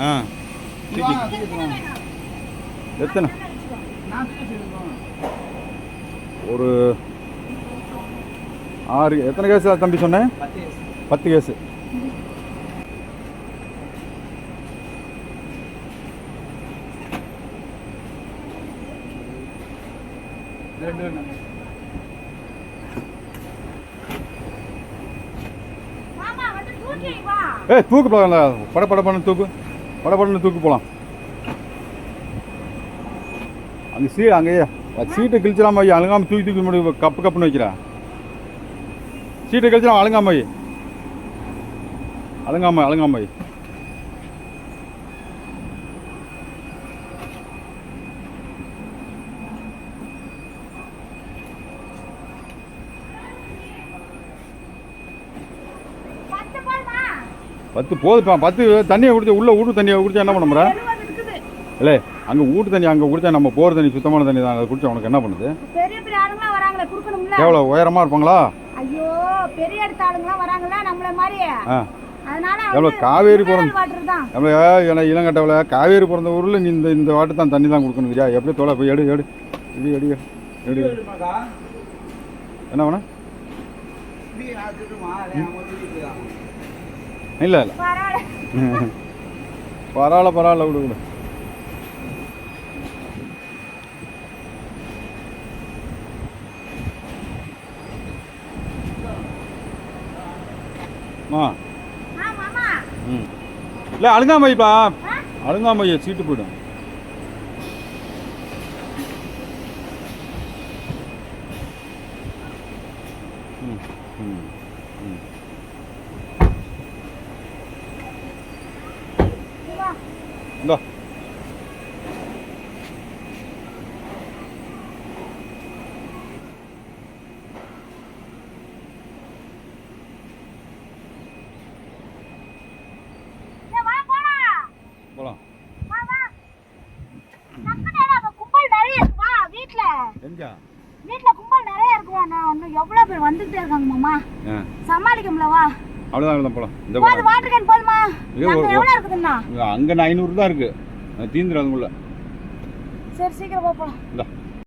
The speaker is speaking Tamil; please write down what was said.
ஆ. எத்தனை. ஒரு ஆறு எத்தனை கேஸ் தம்பி சொன்னேன்? பத்து கேஸு. வந்து தூக்கி பட பட பண்ணு தூக்கு. பட தூக்கி தூக்கு போகலாம் அந்த சீ அங்கேயே சீட்டை கிழிச்சிடாம ஐயா அழுங்காமல் தூக்கி தூக்கி முடியும் கப்பு கப்புன்னு வைக்கிறா. சீட்டை கிழிச்சிடாம அழுங்காம வை. அழுங்காம அழுங்காம வை பத்து போதுமா பத்து போதுப்பா பத்து தண்ணியை குடிச்சா உள்ள ஊட்டு தண்ணியை குடிச்சா என்ன பண்ண இல்லை அங்கே ஊட்டு தண்ணி அங்கே குடிச்சா நம்ம போகிற தண்ணி சுத்தமான தண்ணி தான். அதை குடிச்சா உனக்கு என்ன பண்ணுது? பெரிய பெரிய ஆளுங்களாம் வராங்களே கொடுக்கணும்ல எவ்வளோ உயரமாக இருப்பாங்களா? ஐயோ பெரிய இடத்து ஆளுங்களாம் வராங்களா நம்மள மாதிரி? ஆ. அதனால எவ்வளோ காவேரி தான் எவ்வளோ ஏன்னா இளங்கட்டவில் காவேரி பிறந்த ஊரில் நீ இந்த இந்த வாட்டு தான் தண்ணி தான் கொடுக்கணுங்கிறியா எப்படி தொலை போய் எடு எடு. எடு எடு எடு? என்ன வேணும்? இல்லை. இல்லை பரவாயில்ல பரவாயில்ல விடு விடு ஆ ம் இல்லை அழுங்காம வைப்பா ஆ? அழுங்காம வை சீட்டு போயிடும் ம் ம் ம் இங்க வா. இந்தா ஏய், வா போலாம் போகலாம் வா வா டக்குனு ஏன்னா, அப்ப கும்பல் நிறைய இருக்கு வா வீட்ல? எங்கா? வீட்ல கும்பல் நிறைய இருக்குவா நான் இன்னும் எவ்வளவு பேர் வந்துகிட்டே இருக்காங்க மாமா. ஆ. சமாளிக்க முடியல வா அவ்வளோதான் அவ்வளோதான் போகலாம் இந்த போது வாட்டர் கேன் போதுமா? எவ்வளவு இருக்குதுண்ணா? அங்கே ஐநூறு தான் இருக்குது தீந்துடும் அதுக்குள்ள. சரி சீக்கிரம் போ போலாம். இந்தா.